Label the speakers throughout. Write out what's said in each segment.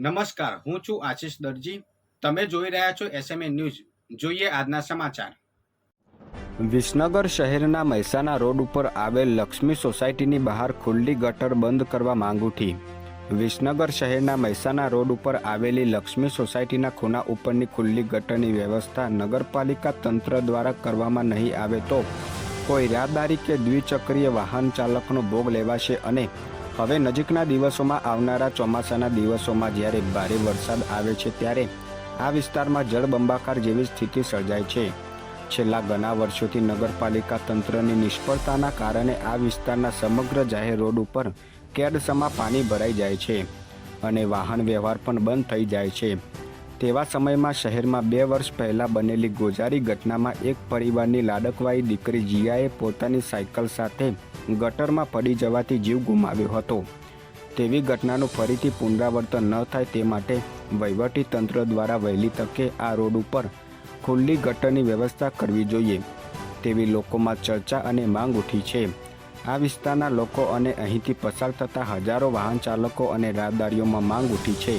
Speaker 1: નમસ્કાર, હું છું આશીષ દરજી. તમે જોઈ રહ્યા છો એસએમએ ન્યૂઝ જોઈએ આજના સમાચાર.
Speaker 2: વિસનગર શહેરના મહેસાણા રોડ ઉપર આવેલ લક્ષ્મી સોસાયટીની બહાર ખુલ્લી ગટર બંધ કરવા માંગ ઉઠી. વિસનગર શહેરના મહેસાણા રોડ ઉપર આવેલી લક્ષ્મી સોસાયટીના ખૂણા ઉપરની ખુલ્લી ગટરની વ્યવસ્થા નગરપાલિકા તંત્ર દ્વારા કરવામાં નહીં આવે તો કોઈ રાહદારી કે દ્વિચક્રીય વાહન ચાલકનો ભોગ લેવાશે અને હવે નજીકના દિવસોમાં આવનારા ચોમાસાના દિવસોમાં જ્યારે ભારે વરસાદ આવે છે ત્યારે આ વિસ્તારમાં જળબંબાકાર જેવી સ્થિતિ સર્જાય છે. છેલ્લા ઘણા વર્ષોથી નગરપાલિકા તંત્રની નિષ્ફળતાના કારણે આ વિસ્તારના સમગ્ર જાહેર રોડ ઉપર કેડસમાં પાણી ભરાઈ જાય છે અને વાહન વ્યવહાર પણ બંધ થઈ જાય છે. તેવા સમયમાં શહેરમાં બે વર્ષ પહેલાં બનેલી ગોજારી ઘટનામાં એક પરિવારની લાડકવાઈ દીકરી જીયાએ પોતાની સાયકલ સાથે ગટરમાં પડી જવાથી જીવ ગુમાવ્યો હતો. તેવી ઘટનાનું ફરીથી પુનરાવર્તન ન થાય તે માટે વહીવટી તંત્ર દ્વારા વહેલી તકે આ રોડ ઉપર ખુલ્લી ગટરની વ્યવસ્થા કરવી જોઈએ. તેવી લોકોમાં ચર્ચા અને માંગ ઉઠી છે. આ વિસ્તારના લોકો અને અહીંથી પસાર થતા હજારો વાહન ચાલકો અને રાહદારીઓમાં માંગ ઉઠી છે.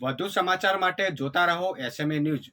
Speaker 1: વધુ સમાચાર માટે જોતા રહો એસએમએ ન્યૂઝ